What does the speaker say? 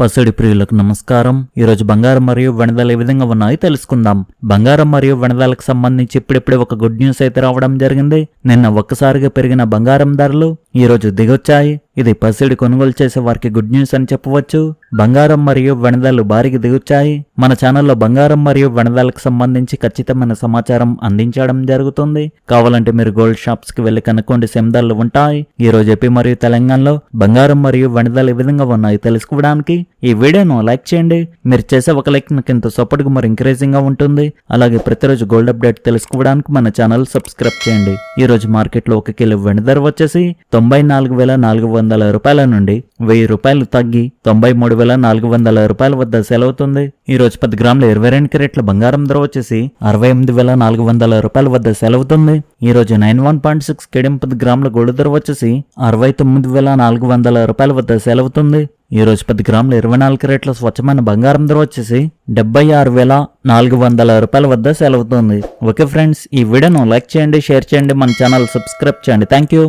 పసిడి ప్రియులకు నమస్కారం. ఈరోజు బంగారం మరియు వెనదలు ఏ విధంగా ఉన్నాయో తెలుసుకుందాం. బంగారం మరియు వెనదలకు సంబంధించి ఇప్పుడిప్పుడే ఒక గుడ్ న్యూస్ అయితే రావడం జరిగింది. నిన్న ఒక్కసారిగా పెరిగిన బంగారం ధరలు ఈ రోజు దిగొచ్చాయి. ఇది పసిడి కొనుగోలు చేసే వారికి గుడ్ న్యూస్ అని చెప్పవచ్చు. బంగారం మరియు వెనదాలు భారీగా దిగొచ్చాయి. మన ఛానల్లో బంగారం మరియు వెనదాలకు సంబంధించి ఖచ్చితమైన సమాచారం అందించడం జరుగుతుంది. కావాలంటే మీరు గోల్డ్ షాప్స్కి వెళ్ళి కనుక్కోండి. సేమ్ ఉంటాయి. ఈ రోజు ఏపీ మరియు తెలంగాణలో బంగారం మరియు వెనదాలు ఏ విధంగా ఉన్నాయి తెలుసుకోవడానికి ఈ వీడియోను లైక్ చేయండి. మీరు చేసే ఒక లైక్ నాకు ఇంత సపోర్ట్ మరి ఎంకరేజింగ్గా ఉంటుంది. అలాగే ప్రతిరోజు గోల్డ్ అప్డేట్ తెలుసుకోవడానికి మన ఛానల్ సబ్స్క్రైబ్ చేయండి. ఈ రోజు మార్కెట్లో ఒక కిలో వెండి వచ్చేసి తొమ్మిది తొంభై నాలుగు వేల నాలుగు వందల రూపాయల నుండి వెయ్యి రూపాయలు తగ్గి తొంభై మూడు వేల నాలుగు వందల రూపాయల వద్ద సెలవుతుంది. ఈ రోజు పది గ్రాముల ఇరవై రెండు క్యారెట్ల బంగారం ధర వచ్చేసి అరవై ఎనిమిది వేల నాలుగు వందల రూపాయల వద్ద సెలవుతుంది. ఈ రోజు nine one point six cadmium పది గ్రాముల గోల్డ్ ధర వచ్చేసి అరవై తొమ్మిది వేల నాలుగు వందల రూపాయల వద్ద సెలవుతుంది. ఈ రోజు పది గ్రాముల ఇరవై నాలుగు రేట్ల స్వచ్ఛమైన బంగారం ధర వచ్చేసి డెబ్బై ఆరు వేల నాలుగు వందల రూపాయల వద్ద సెలవుతుంది. ఓకే ఫ్రెండ్స్ ఈ వీడియోను లైక్ చేయండి షేర్ చేయండి మన ఛానల్ సబ్స్క్రైబ్ చేయండి. Thank you.